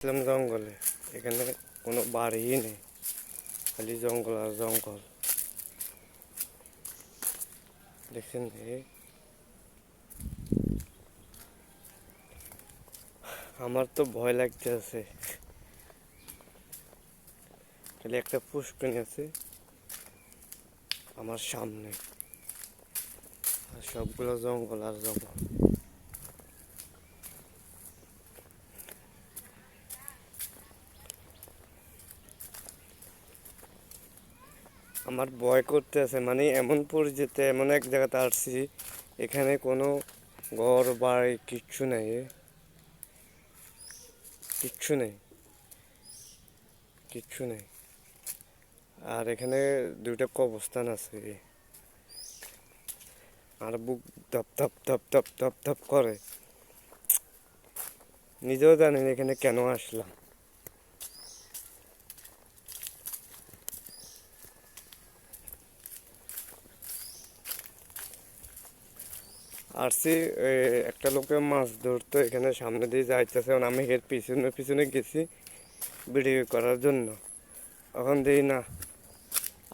ইসলাম জঙ্গলে। এখানে কোনো বাড়িই নেই, খালি জঙ্গল আর জঙ্গল। দেখছেন আমার তো ভয় লাগতে আছে। খালি একটা পুষ্করিণী আছে, আমার সামনে। আর সবগুলো জঙ্গল আর জঙ্গল। আমার ভয় করতে আছে মানে এমন পরিচিতে এমন এক জায়গাতে আসছি, এখানে কোনো ঘর, বাড়ি কিচ্ছু নেই কিচ্ছু নেই কিচ্ছু নেই। আর এখানে দুইটা কবস্থান আছে আর বুক ধপ ধপ ধপ ধপ ধপ ধপ করে। নিজেও জানি না এখানে কেন আসলাম। আসছি একটা লোকে মাছ ধরতো, এখানে সামনে দিয়ে যাইতেছে আমি এর পিছনে পিছনে গেছি ভিডিও করার জন্য। এখন দিই না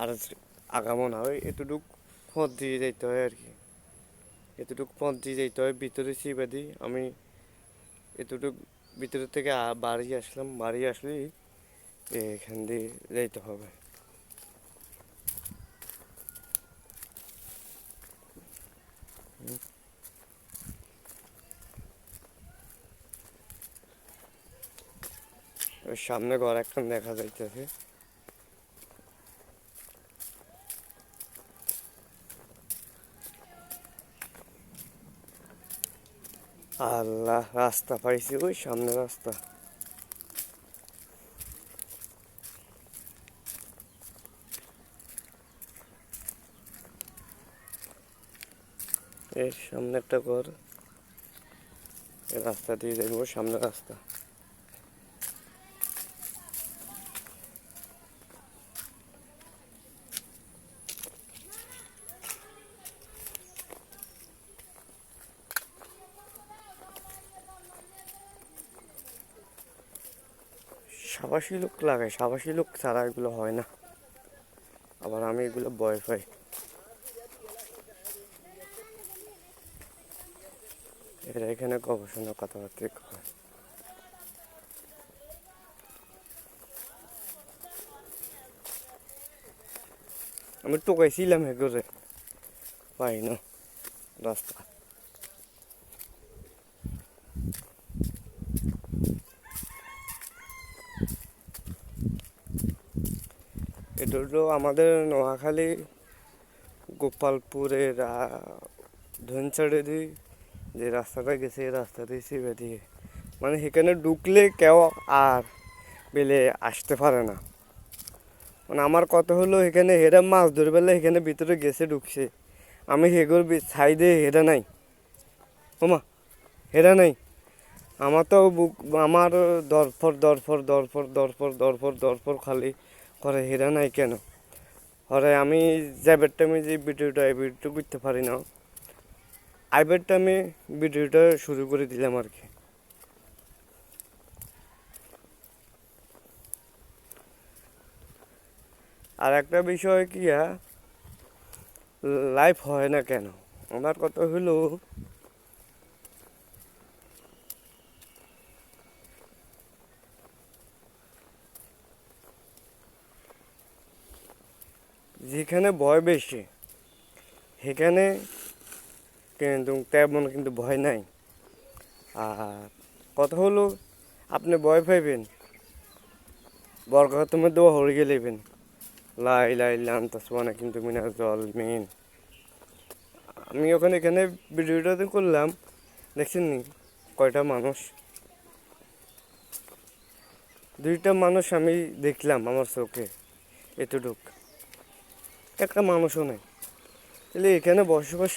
আর আগামো না, ওই এতটুক পথ দিয়ে যাইতে হয় আর কি। এতটুক পথ দিয়ে যাইতে হয়, ভিতরে দিই আমি এতটুক ভিতরে থেকে বাড়ি আসলাম, বাড়ি আসলেই এখান দিয়ে যাইতে হবে। সামনে ঘর একটা দেখা যাইতেছে। আল্লাহ, রাস্তা পাইছি ওই সামনে রাস্তা। এর সামনে একটা ঘর। রাস্তা দিয়ে যাব সামনে রাস্তা। সাবাসী লোক লাগায় সাবাসী লোক ছাড়া এগুলো হয় না। আবার আমি এগুলো ভয় পাই। এরা এখানে গবেষণা কথাবার্তা করে। আমি টোকাইছিলাম হে করে পাই না, রাস্তা। এটা হলো আমাদের নোয়াখালী, গোপালপুরের ধনচাড়ে দিয়ে যে রাস্তাটা গেছে এই রাস্তা দিয়ে চিবে দিয়ে মানে সেখানে ঢুকলে কেউ আর বেলে আসতে পারে না। মানে আমার কথা হলো এখানে হেরা মাছ ধরে পেলে এখানে ভিতরে গেছে, ঢুকছে। আমি হেগোর সাইডে হেরা নাই। ওমা হেরা নাই। আমার তো বুক আমার দরফর দরফর দরফর দরফর দরফর দরফর খালি। করে হেরা নাই কেন? হরে আমি যাবার টাইমে যে ভিডিওটা, এই ভিডিওটা করতে পারি না। আইবার টাইমে ভিডিওটা শুরু করে দিলাম আর কি। আর একটা বিষয় কি লাইফ হয় না কেন? আমার কথা হলো যেখানে ভয় বেশি, সেখানে কিন্তু তেমন কিন্তু ভয় নাই। আর কথা হলো, আপনি ভয় পাইবেন। বরগতমে দোয়া হয়ে গেলেবেন লাই লাই লান তসমানা কিন্তু মিনার জল মেন আমি ওখানে এখানে ভিডিওটা করলাম, দেখছেন নি? কয়টা মানুষ? দুইটা মানুষ আমি দেখলাম আমার চোখে, এতটুক। একটা মানুষও নেই। তাহলে এখানে বসবাস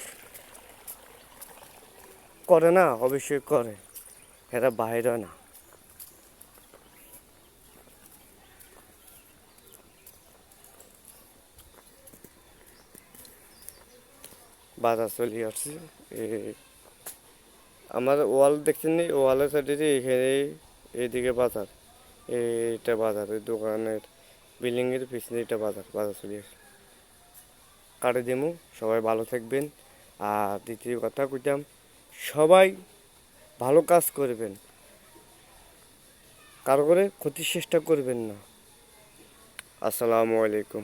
করে না, অবশ্যই করে। এরা বাইরে না। বাজার চলে আসছে। আমার ওয়াল দেখছেন ওয়ালের সাইডে এখানে এইদিকে বাজার। এইটা বাজার। দোকানের বিল্ডিংয়ের পিছনে এটা বাজার। বাজার চলে আসে কাটে দেমু, সবাই ভালো থাকবেন। আর দ্বিতীয় কথা কইতাম, সবাই ভালো কাজ করবেন। কারও করে ক্ষতির চেষ্টা করবেন না। আসসালামু আলাইকুম।